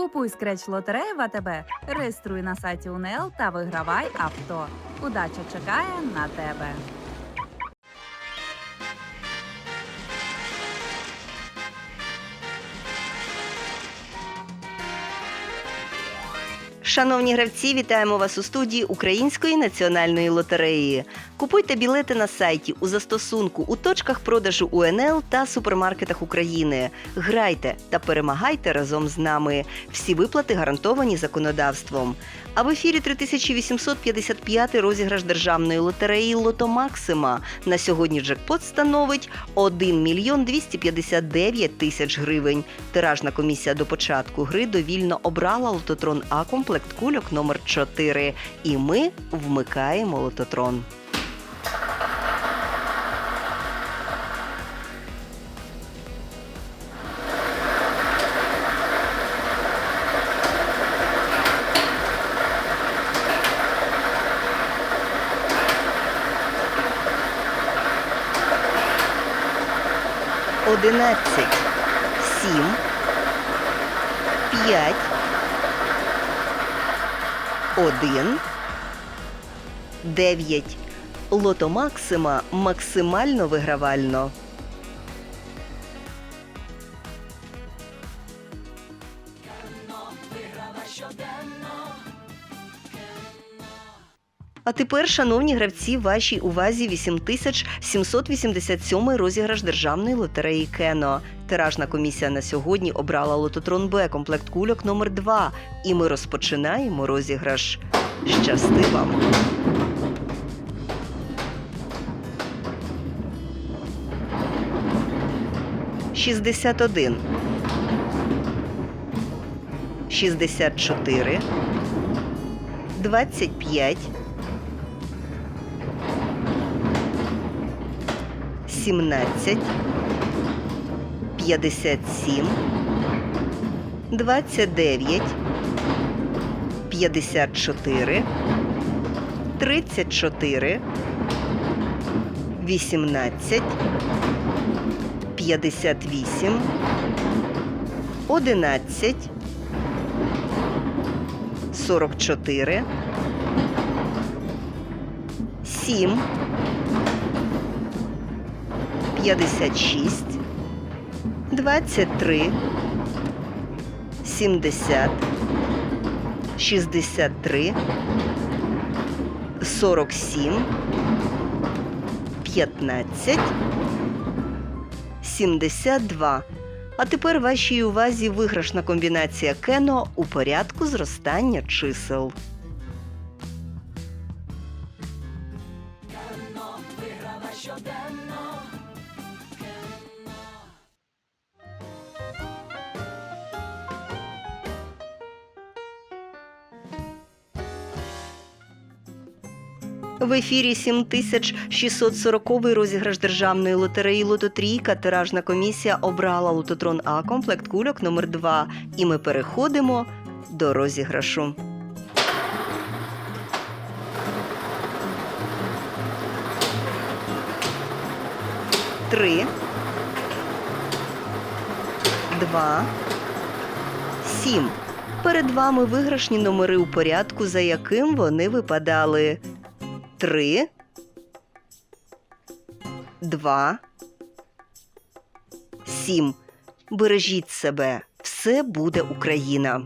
Купуй скреч лотереї в АТБ, реєструй на сайті УНЛ та вигравай авто. Удача чекає на тебе. Шановні гравці, вітаємо вас у студії Української національної лотереї. Купуйте білети на сайті у застосунку у точках продажу УНЛ та супермаркетах України. Грайте та перемагайте разом з нами. Всі виплати гарантовані законодавством. А в ефірі 3855 розіграш державної лотереї Лото Максима. На сьогодні джекпот становить 1 мільйон 259 тисяч гривень. Тиражна комісія до початку гри довільно обрала лототрон А комплект кульок номер 4 І ми вмикаємо лототрон. Одинадцять, сім, п'ять, один, дев'ять. Лото Максима максимально вигравально. А тепер, шановні гравці, вашій увазі 8787 розіграш державної лотереї Кено. Тиражна комісія на сьогодні обрала лототрон Б комплект кульок номер 2 І ми розпочинаємо розіграш. Щасти вам! Шістдесят один. Шістдесят чотири. Двадцять п'ять. 17, 57, 29, 54, 34, 18, 58, 11, 44, 7, 56, 23, 70, 63, 47, 15, 72. А тепер вашій увазі виграшна комбінація кено у порядку зростання чисел. В ефірі 7640 розіграш державної лотереї Лототрійка. Тиражна комісія обрала лототрон А комплект кульок номер 2 І ми переходимо до розіграшу. Три. Два. Сім. Перед вами виграшні номери у порядку, за яким вони випадали. Три. Два. Сім. Бережіть себе. Все буде Україна.